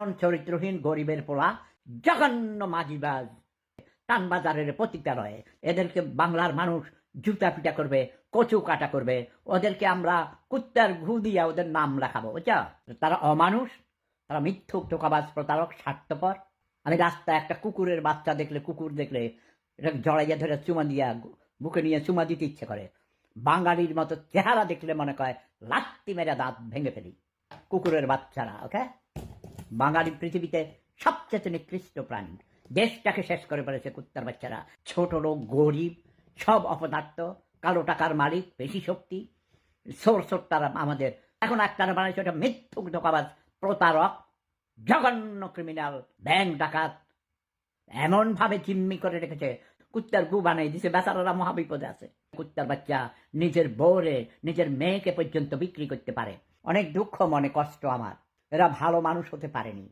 চরিত্রহীন গরিবের পোলা জঘন্য মাঝিবাজ টানবাজারের প্রতিকারয় এদেরকে বাংলার মানুষ জুতা পিটা করবে, কচু কাটা করবে। ওদেরকে আমরা কুত্তার ঘু দিয়া ওদের নাম লেখাবো, বুঝছ? তারা অমানুষ, তারা মিথ্যুক টোকাবাজ প্রতারক, স্বার্থপর। আমি রাস্তায় একটা কুকুরের বাচ্চা দেখলে, কুকুর দেখলে জড়াইয়া ধরে চুমা দিয়া, বুকে নিয়ে চুমা দিতে ইচ্ছে করে। বাঙালির মতো চেহারা দেখলে মনে কয় লাত্তি মেরে দাঁত ভেঙে ফেলি। কুকুরের বাচ্চারা, ওকে? বাঙালি পৃথিবীতে সবচেয়ে নিকৃষ্ট প্রাণী। দেশটাকে শেষ করে ফেলেছে কুত্তার বাচ্চারা। ছোট লোক, গরিব, সব অপদার্থ, কালো টাকার মালিক, বেশি শক্তি। সোর সোর তারা আমাদের। এখন একটারা বানাইছে ওটা মিথ্যুক ধোকাবাজ, প্রতারক, জঘন্য ক্রিমিনাল ব্যাংক ডাকাত। এমন ভাবে জিম্মি করে রেখেছে। কুত্তার গু বানাই দিছে, বেচারারা মহাবিপদে আছে। কুত্তার বাচ্চা নিজের বউরে, নিজের মেয়েকে পর্যন্ত বিক্রি করতে পারে। অনেক দুঃখ, মনে কষ্ট আমার। এরা ভালো মানুষ হতে পারেনি।